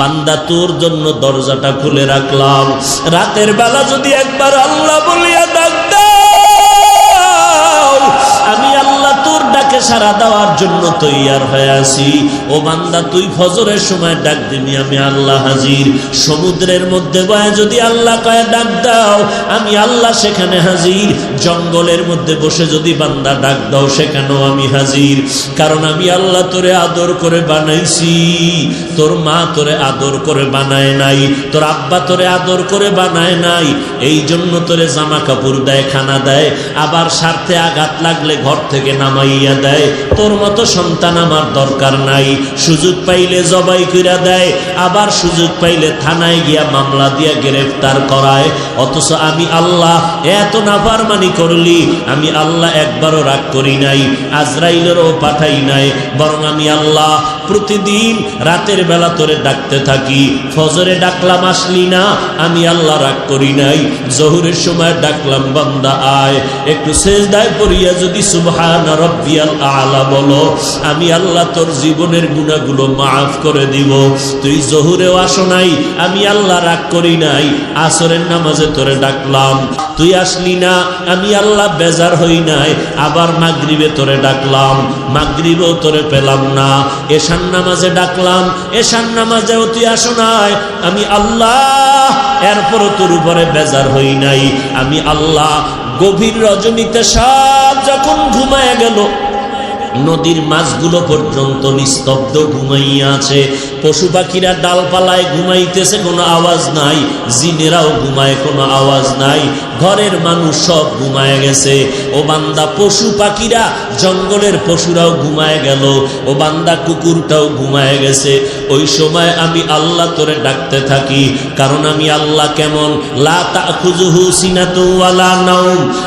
বান্দা তোর জন্য দরজাটা খুলে রাখলাম। রাতের বেলা যদি একবার আল্লাহ বলিয়া ডাক সারা দেওয়ার জন্য তৈয়ার হয়ে আছি। ও বান্দা, তুই ফজরের সময় ডাক দিবি, আমি আল্লাহ হাজির। সমুদ্রের মধ্যে বয়ে যদি আল্লাহ কয়ে ডাক দাও, আমি আল্লাহ সেখানে হাজির। জঙ্গলের মধ্যে বসে যদি বান্দা ডাক দাও, সেখানেও আমি হাজির। কারণ আমি আল্লাহ তোরে আদর করে বানাইছি। তোর মা তোরে আদর করে বানায় নাই। তোর আব্বা তোরে আদর করে বানায় নাই। এই জন্য তোরে জামা কাপড় দেয়, খানা দেয়। আবার স্বার্থে আঘাত লাগলে ঘর থেকে নামাইয়া দেয়। তোর মতো সন্তান আমার দরকার নাই। সুযোগ পাইলে জবাই কইরা দেয়, আবার সুযোগ পাইলে থানায় গিয়া মামলা দিয়া গ্রেফতার করায়। অথচ আমি আল্লাহ এত নাফারমানি করলি, আমি আল্লাহ একবারও রাগ করি নাই, আজরাইলেরও পাঠাই নাই, বরং আমি আল্লাহ প্রতিদিন রাতের বেলা তোরে ডাকতে থাকি। ফজরে ডাকলাম, আসলি না, আমি আল্লাহ রাগ করি নাই। জহুরের সময় ডাকলাম, বান্দা, আয়। একটু সেজদায় পড়িয়া যদি সুবহান আলা বলো, আমি আল্লাহ তোর জীবনের গুণাগুলো মাফ করে দিব। তুই জহুরেও আসো নাই, আমি আল্লাহ রাগ করি নাই। আসরের নামাজে তোরে ডাকলাম, তুই আসলি না, আমি আল্লাহ বেজার হই নাই। আবার মাগরিবে তোরে ডাকলাম, মাগরিবেও তোরে পেলাম না। এশান নামাজে ডাকলাম এশান নামাজে অতি আসো নাই। আমি আল্লাহ, এরপরও তোর উপরে বেজার হই নাই। আমি আল্লাহ, গভীর রজনীতে সব যখন ঘুমায় গেল, নদীর মাছগুলো পর্যন্ত নিস্তব্ধ ঘুমাইয়া আছে। পশু পাখিরা ডালপালায় ঘুমাইতেছে, কোনো আওয়াজ নাই। জিনেরাও ঘুমায়, কোনো আওয়াজ নাই। ঘরের মানুষ সব ঘুমায় গেছে। ও বান্দা, পশু পাখিরা, জঙ্গলের পশুরাও ঘুমায় গেল। ও বান্দা, কুকুরটাও ঘুমায় গেছে। ওই সময় আমি আল্লাহ তোরে ডাকতে থাকি, কারণ আমি আল্লাহ কেমন?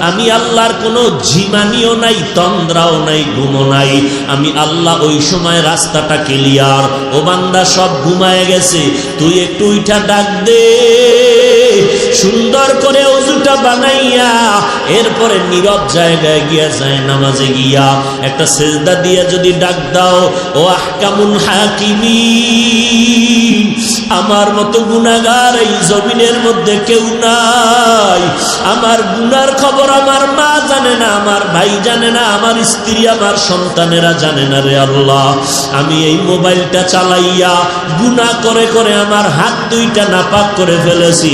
আমি আল্লাহর কোনো ঝিমানিও নাই, তন্দ্রাও নাই ঘুমো নাই। আমি আল্লাহ ওই সময় রাস্তাটা ক্লিয়ার। ও বান্দা সব ঘুমায় গেছে। তুই একটু উইঠা ডাক দে। সুন্দর করে অজুটা বানাইয়া, এরপরে নীরব জায়গায় গিয়া যায় নামাজে গিয়া। একটা সেজদা দিয়া যদি ডাক দাও, ও আহকামুন হাকিমি আমার মতো গুনাগার এই জমিনের মধ্যে কেউ নাই। আমার গুনার খবর আমার মা জানে না, আমার ভাই জানে না, আমার স্ত্রী, আমার সন্তানেরা জানে না রে আল্লাহ। আমি এই মোবাইলটা চালাইয়া গুনাহ করে করে আমার হাত দুইটা নাপাক করে ফেলেছি।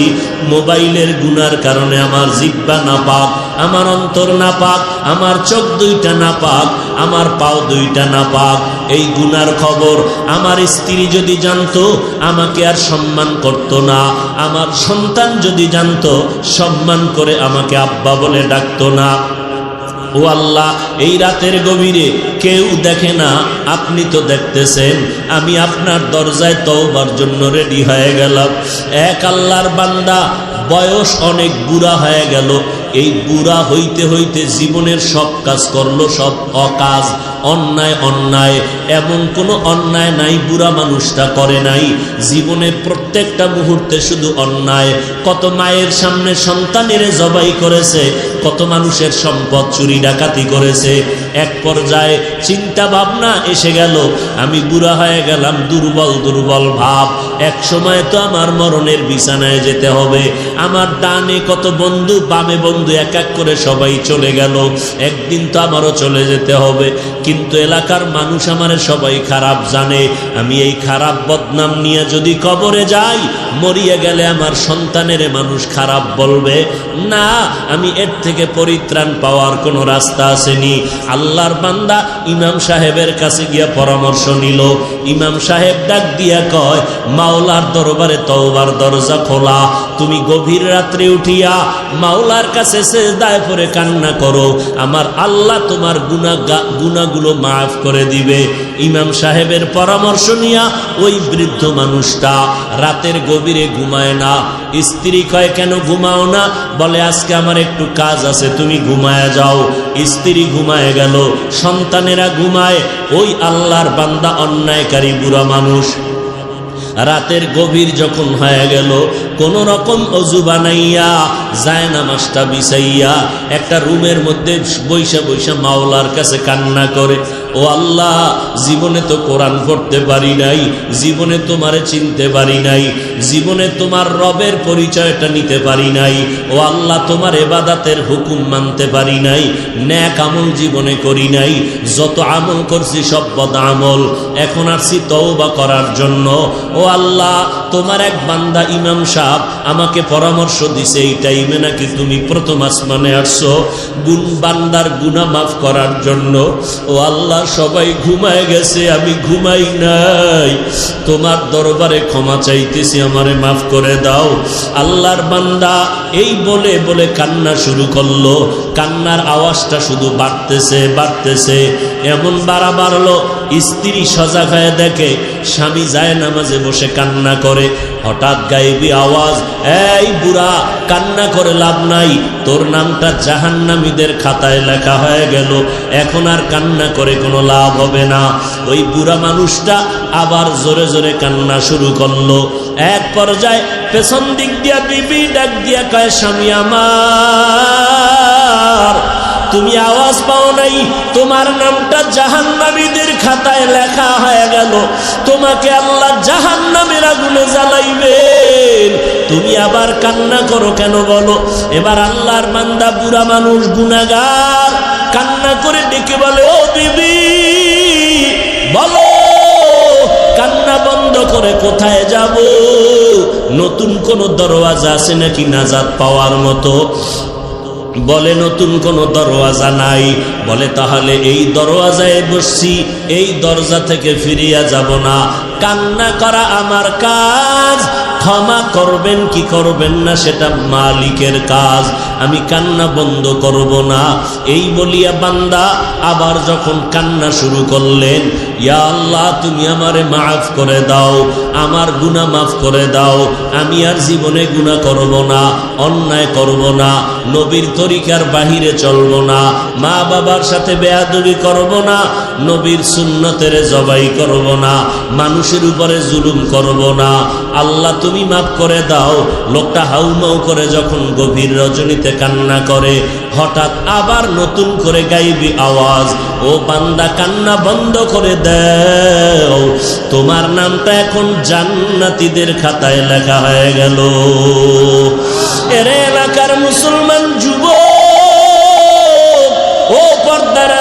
মোবাইলের গুনার কারণে আমার জিব্বা নাপাক, আমার অন্তর নাপাক, আমার চোখ দুইটা নাপাক আমার পাও দুইটা না পাক, এই গুনার খবর। আমার স্ত্রী যদি জানতো, আমাকে আর সম্মান করত না। আমার সন্তান যদি জানতো, সম্মান করে আমাকে আব্বা বলে ডাকতো না। ও আল্লাহ, এই রাতের গভীরে কেউ দেখে না, আপনি তো দেখতেছেন, আমি আপনার দরজায় তওবার জন্য রেডি হয়ে গেলাম। এক আল্লাহর বান্দা, বয়স অনেক বুড়া হয়ে গেল। এই বুড়া হইতে হইতে জীবনের সব কাজ করল, সব অকাজ, অন্যায় অন্যায়, এমন কোনো অন্যায় নাই, বুড়া মানুষটা করে নাই। জীবনের প্রত্যেকটা মুহূর্তে শুধু অন্যায়। কত মায়ের সামনে সন্তানেরে জবাই করেছে কত মানুষের সম্পদ চুরি ডাকাতি করেছে। এক পর্যায়ে চিন্তা ভাবনা এসে গেল, আমি বুড়া হয়ে গেলাম, দুর্বল দুর্বল ভাব। এক সময় তো আমার মরণের বিছানায় যেতে হবে। আমার ডানে কত বন্ধু, বামে বন্ধু এক এক করে সবাই চলে গেল। একদিন তো আমারও চলে যেতে হবে। কিন্তু এলাকার মানুষ আমার সবাই খারাপ জানে। আমি এই খারাপ বদনাম নিয়ে যদি কবরে যাই, মরিয়ে গেলে আমার সন্তানের মানুষ খারাপ বলবে। না, আমি এর থেকে পরিত্রাণ পাওয়ার কোনো রাস্তা আসেনি। আল্লাহর বান্দা ইমাম সাহেবের কাছে গিয়া পরামর্শ নিল। ইমাম সাহেব ডাক দিয়া কয়, মাওলার দরবারে তওবার দরজা খোলা। তুমি গভীর রাত্রে উঠিয়া মাওলার কাছে সেজদায় পরে কান্না করো। আমার আল্লাহ তোমার গুণা গুণাগুলো মাফ করে দিবে। ইমাম সাহেবের পরামর্শ নিয়া ওই বৃদ্ধ মানুষটা রাতের গভীরে ঘুমায় না। স্ত্রী কয়, কেন ঘুমাও না? বলে, আজকে আমার একটু কাজ আছে, তুমি ঘুমায় যাও। স্ত্রী ঘুমায় গেল। সন্তানেরা ঘুমায়। ওই আল্লাহর বান্দা, অন্যায়কারী, বুড়া মানুষ। রাতের গভীর যখন হয়ে গেল, কোন রকম অজু বানাইয়া যায় নামাজটা বিছাইয়া, একটা রুমের মধ্যে বৈশা বৈশা মাওলার কাছে কান্না করে ও আল্লাহ, জীবনে তো কোরআন পড়তে পারি নাই, জীবনে তোমারে চিনতে পারি নাই, জীবনে তোমার রবের পরিচয়টা নিতে পারি নাই, ও আল্লাহ, তোমার এবাদাতের হুকুম মানতে পারি নাই, ন্যাক আমল জীবনে করি নাই, যত আমল করছি সব বদ আমল, এখন আসছি তওবা করার জন্য, ও আল্লাহ, তোমার এক বান্দা ইমাম সাহেব আমাকে পরামর্শ দিছে এই টাইমে নাকি তুমি প্রথম আসমানে আসছো, গুণ বান্দার গুণা মাফ করার জন্য, ও আল্লাহ সবাই ঘুমায় গেছে, আমি ঘুমাই নাই। তোমার দরবারে ক্ষমা চাইতেছি, আমারে মাফ করে দাও। আল্লাহর বান্দা এই বলে বলে কান্না শুরু করল। কান্নার আওয়াজটা শুধু বাড়তেছে বাড়তেছে। এমন বাড়া বাড়লো, স্ত্রী সজাগ হয়ে দেখে স্বামী যায় নামাজে বসে কান্না করে। হঠাৎ গাইবি আওয়াজ, এই বুড়া, কান্না করে লাভ নাই। তোর নামটা জাহান্নামীদের খাতায় লেখা হয়ে গেল। এখন আর কান্না করে কোনো লাভ হবে না। ওই বুড়া মানুষটা আবার জোরে জোরে কান্না শুরু করল। এক পর্যায়ে পেছন দিক দিয়া বিবি ডাক দিয়া কয়, স্বামী আমার তুমি আওয়াজ পাও নাই। তোমার নামটা জাহান্নামীদের খাতায় লেখা হয়ে গেল। তোমাকে আল্লাহ জাহান্নামের আগুনে জ্বালাইবেন। তুমি আবার কান্না করো কেন বলো? এবার আল্লাহর মান্দা বুড়া মানুষ গুনাগার কান্না করে ডেকে বলে, ও বিবি, বলো, কান্না বন্ধ করে কোথায় যাব? নতুন কোন দরওয়াজা আছে নাকি নাজাদ পাওয়ার মতো? বলে, নতুন কোনো দরওয়াজা নাই। বলে, তাহলে এই দরওয়াজায় বসছি, এই দরজা থেকে ফিরিয়া যাব না। কান্না করা আমার কাজ, ক্ষমা করবেন কি করবেন না সেটা মালিকের কাজ। আমি কান্না বন্ধ করব না। এই বলিয়া বান্দা আবার যখন কান্না শুরু করলেন ইয়া আল্লাহ, তুমি আমারে মাফ করে দাও, আমার গুণা মাফ করে দাও, আমি আর জীবনে গুণা করব না, অন্যায় করব না, নবীর তরিকার বাহিরে চলব না মা বাবার সাথে বেয়াদুরি করব না, নবীর সুন্নতের জবাই করব না, মানুষের উপরে জুলুম করব না। আল্লাহ, তুমি মাফ করে দাও, লোকটা হাউমাউ করে যখন গভীর রজনীতে কান্না করে হঠাৎ আবার নতুন করে গাইবি আওয়াজ। ও বান্দা, কান্না বন্ধ করে দেও। তোমার নামটা এখন জান্নাতিদের খাতায় লেখা হয়ে গেল। এর এলাকার মুসলমান যুব ও পর্দার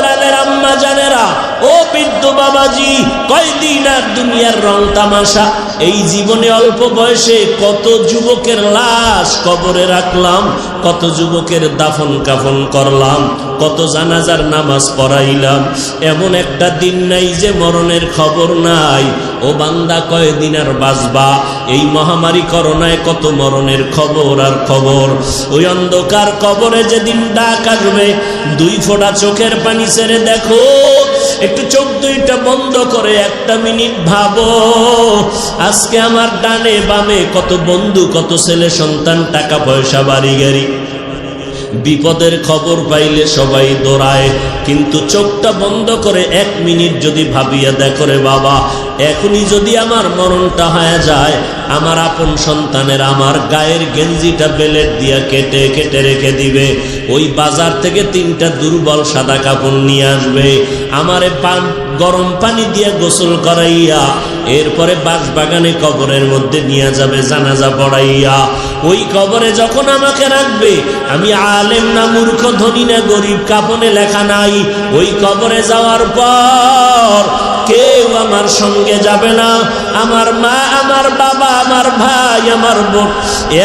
আম্মা জানেরা, ও বৃদ্ধ বাবাজি, কয়দিন আর দুনিয়ার রং তামাশা। এই জীবনে অল্প বয়সে কত যুবকের লাশ কবরে রাখলাম, কত যুবকের দাফন কাফন করলাম, কত জানাজার নামাজ পড়াইলাম। এমন একটা দিন নাই যে মরণের খবর নাই। ও বান্দা কয়দিন আর বাঁচবা? এই মহামারী করোনায় কত মরণের খবর আর খবর? ওই অন্ধকার কবরে যেদিন ডাক আসবে, দুই ফোঁটা চোখের পানি ছেড়ে দেখো একটু চোখ দুইটা বন্ধ করে একটা মিনিট ভাবো, আজকে আমার ডানে বামে কত বন্ধু, কত ছেলে সন্তান, টাকা পয়সা, বাড়ি গাড়ি। বিপদের খবর পাইলে সবাই দৌড়ায়, কিন্তু চোখটা বন্ধ করে এক মিনিট যদি ভাবিয়া দেখো রে বাবা, এখনই যদি আমার মরণটা হয়ে যায়, আমার আপন সন্তানের আমার গায়ের গেঞ্জিটা বেলেট দিয়া কেটে কেটে রেখে দিবে। ওই বাজার থেকে তিনটা দুর্বল সাদা কাপড় নিয়ে আসবে। আমারে পান, গরম পানি দিয়ে গোসল করাইয়া, এরপরে বাস বাগানে কবরের মধ্যে নিয়ে যাবে জানাজা পড়াইয়া। ওই কবরে যখন আমাকে রাখবে, আমি আলেম না মূর্খ, ধনী না গরিব, কাপনে লেখা নাই। ওই কবরে যাওয়ার পর কেউ আমার সঙ্গে যাবে না। আমার মা, আমার বাবা, আমার ভাই, আমার বোন,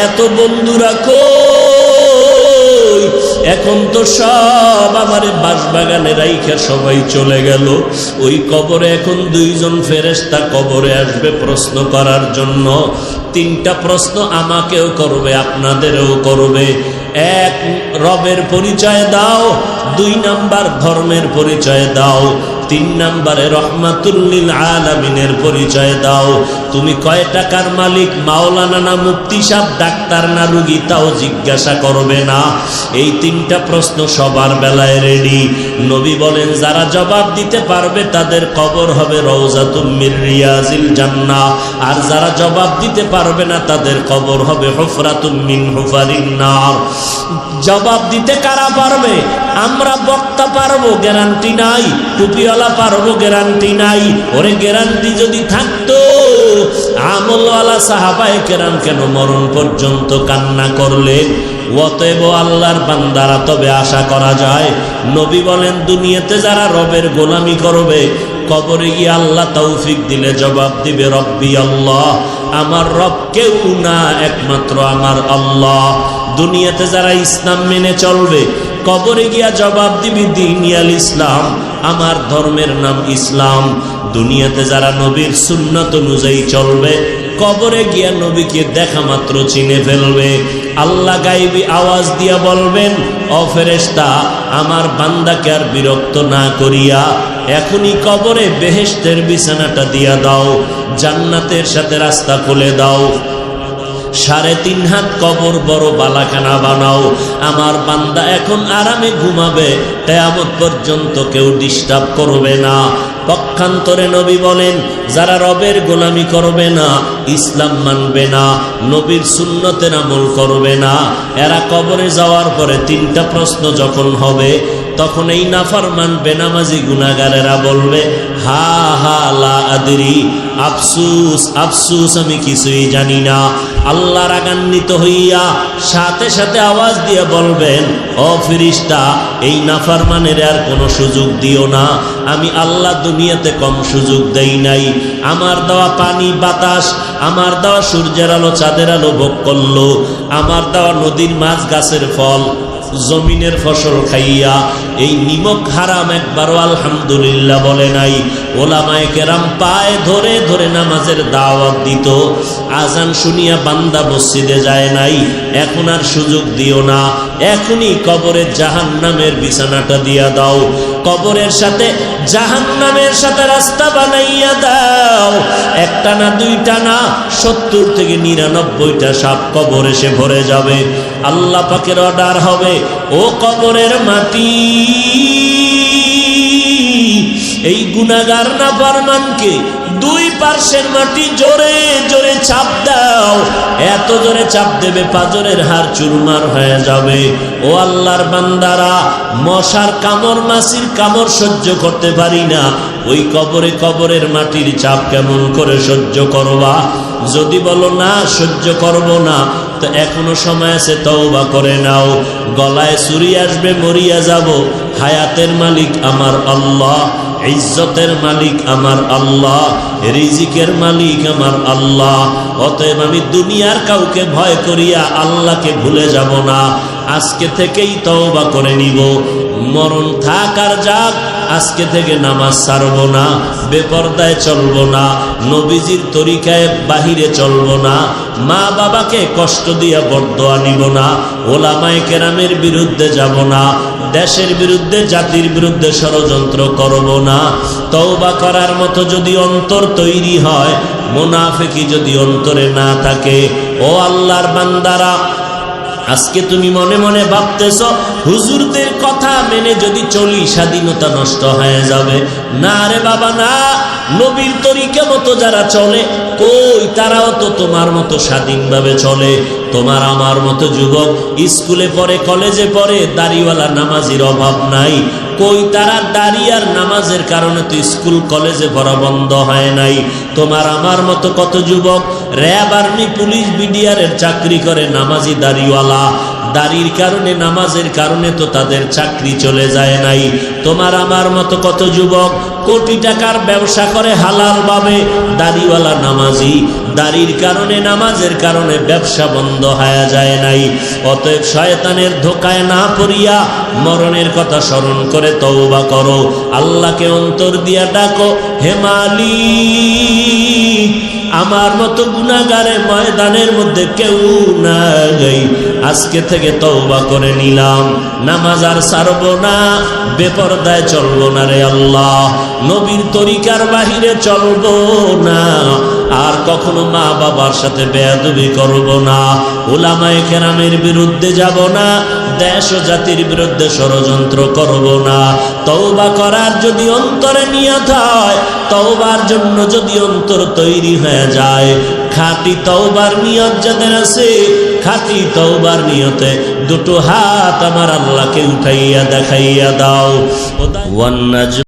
এত বন্ধুরা কই? এখন তো সব আমার বাসবাগানে রাইখা সবাই চলে গেল। ওই কবরে এখন দুইজন ফেরেস্তা কবরে আসবে প্রশ্ন করার জন্য। তিনটা প্রশ্ন আমাকেও করবে, আপনাদেরও করবে। এক, রবের পরিচয় দাও। দুই নাম্বার, ধর্মের পরিচয় দাও। তিন নম্বরে রহমাতুল্লিল আলমিনের পরিচয় দাও। তুমি কয় টাকার মালিক? মাওলানা না মুক্তি সাহ ডাক্তার না রুগী, তাও জিজ্ঞাসা করবে না। এই তিনটা প্রশ্ন সবার বেলায় রেডি নবী বলেন, যারা জবাব দিতে পারবে, তাদের কবর হবে রওজা তুমির রিয়াজিল জান্না আর যারা জবাব দিতে পারবে না, তাদের কবর হবে হুফরা তুমিন হুফারিন নার। জবাব দিতে কারা পারবে? আমরা বক্তা পারব, গ্যারান্টি নাই। টুপিওয়ালা পারব, গ্যারান্টি নাই। ওরে গ্যারান্টি যদি থাকতো আমলওয়ালা সাহাবায় কেরাম কেন মরণ পর্যন্ত কান্না করলেন অতএব আল্লাহর বান্দারা তবে আশা করা যায়, নবী বলেন, দুনিয়াতে যারা রবের গোলামি করবে, কবরে গিয়ে আল্লাহ তৌফিক দিলে জবাব দিবে, রব্বি আল্লাহ, আমার রব কেউ না, একমাত্র আমার আল্লাহ। দুনিয়াতে যারা ইসলাম মেনে চলবে, কবরে গিয়া জবাব দিবি দিনিয়াল ইসলাম, আমার ধর্মের নাম ইসলাম। দুনিয়াতে যারা নবীর সুন্নত অনুযায়ী চলবে, কবরে গিয়া নবীকে দেখা মাত্র চিনে ফেলবে। আল্লাহ গাইবি আওয়াজ দিয়া বলবেন অফেরেস্তা আমার বান্দাকে আর বিরক্ত না করিয়া এখনই কবরে বেহেস্তের বিছানাটা দিয়া দাও, জান্নাতের সাথে রাস্তা খুলে দাও। সাড়ে তিন হাত কবর বড় বালাখানা বানাও। আমার বান্দা এখন আরামে ঘুমাবে, কেয়ামত পর্যন্ত কেউ ডিস্টার্ব করবে না। পক্ষান্তরে নবী বলেন, যারা রবের গোলামি করবে না, ইসলাম মানবে না, নবীর সুন্নতের আমল করবে না। এরা কবরে যাওয়ার পরে তিনটা প্রশ্ন যখন হবে তখন এই নাফরমান বেনামাজি গুনাগারেরা বলবে, হা হা, লা আদরি, আফসুস আফসুস, আমি কিছুই জানি না। আল্লাহ রাগান্বিত হইয়া সাথে সাথে আওয়াজ দিয়ে বলবেন, ও ফিরিস্তা, এই নাফারমানের আর কোনো সুযোগ দিও না। আমি আল্লাহ দুনিয়াতে কম সুযোগ দেই নাই। আমার দেওয়া পানি বাতাস, আমার দেওয়া সূর্যের আলো চাঁদের আলো ভোগ করল। আমার দেওয়া নদীর মাছ গাছের ফল জমিনের ফসল খাইয়া এই নিমক হারাম একবারও আলহামদুলিল্লাহ বলে নাই। ওলামায় কেরাম পায়ে ধরে ধরে নামাজের দাওয়াত দিত। আজান শুনিয়া বান্দা মসজিদে যায় নাই। এখন আর সুযোগ দিও না। এখনই কবরের জাহান নামের বিছানাটা দিয়া দাও। কবরের সাথে জাহান নামের সাথে রাস্তা বানাইয়া দাও। একটা না দুইটা না, সত্তর থেকে নিরানব্বইটা সাপ কবর এসে ভরে যাবে। আল্লাহ পাকের অর্ডার হবে, ও কবরের মাটি, এই গুনাগার না পারমানকে দুই পার্শ্বের মাটি জোরে জোরে চাপ দাও। এত জোরে চাপ দেবে পাজরের হার চুরমার হয়ে যাবে। ও আল্লাহর বান্দারা, মশার কামড়, মাসির কামড় সহ্য করতে পারি না। ওই কবরে কবরের মাটির চাপ কেমন করে সহ্য করবা? যদি বলো না, সহ্য করব না, তো এখনও সময় আছে, তওবা করে নাও। গলায় চুরি আসবে, মরিয়া যাব। হায়াতের মালিক আমার আল্লাহ, ইজ্জতের মালিক আমার আল্লাহ। রিজিকের মালিক আমার আল্লাহ। অতএব আমি দুনিয়ার কাউকে ভয় করিয়া আল্লাহকে ভুলে যাব না। আজকে থেকেই তওবা করে নিব। মরণ থাক আর যাক আজকে থেকে নামাজ ছাড়ব না, বেপর্দায় চলব না, নবীজির তরিকায় বাহিরে চলব না, মা বাবাকে কষ্ট দিয়া বরদোয়া নিব না, ওলামায় কেরামের বিরুদ্ধে যাব না, দেশের বিরুদ্ধে, জাতির বিরুদ্ধে ষড়যন্ত্র করব না। তওবা করার মতো যদি অন্তর তৈরি হয়, মোনাফেকি যদি অন্তরে না থাকে, ও আল্লাহর বান্দারা আজকে তুমি মনে মনে ভাবতেছ, হুজুরদের কথা মেনে যদি চলি, স্বাধীনতা নষ্ট হয়ে যাবে। না রে বাবা, না। নবীর তরিকা মতো যারা চলে, কই তারাও তো তোমার মতো স্বাধীনভাবে চলে। তোমার আমার মতো যুবক, স্কুলে পড়ে, কলেজে পড়ে, দাড়িওয়ালা নামাজির অভাব নাই। কই তারা দাড়ি আর নামাজের কারণে তো স্কুল, কলেজে পড়া বন্ধ হয় নাই। তোমার আমার মতো কত যুবক র্যাব আর্মি, পুলিশ বিডিআরের চাকরি করে নামাজি দাড়িওয়ালা। দাড়ির কারণে, নামাজের কারণে তো তাদের চাকরি চলে যায় নাই। তোমার আমার মতো কত যুবক? কোটি টাকার ব্যবসা করে হালাল ভাবে দাড়িওয়ালা নামাজি। দাড়ির কারণে, নামাজের কারণে ব্যবসা বন্ধ হয়ে যায় নাই। অতএব শয়তানের ধোকায় না পড়িয়া মরণের কথা স্মরণ করে তওবা করো। আল্লাহকে অন্তর দিয়া ডাকো হেমালি আমার মতো গুণাগারে ময়দানের মধ্যে কেউ নাই। আজকে থেকে তওবা করে নিলাম। নামাজ আর ছাড়বো না, বেপরদায় চলবো না রে আল্লাহ। নবীর তরিকার বাহিরে চলবো না, আর কখনো মা বাবার সাথে বেয়াদবি করব না। ওলামায়ে কেরামের বিরুদ্ধে যাব না দেশ ও জাতির বিরুদ্ধে ষড়যন্ত্র করব না। তওবা করার যদি অন্তরে নিয়ত হয়, তওবার জন্য যদি অন্তর তৈরি হয়ে যায়, খাঁটি তওবার নিয়ত যাদের আছে, খাঁটি তওবার নিয়তে দুটো হাত আমার আল্লাহকে উঠাইয়া দেখাইয়া দাও।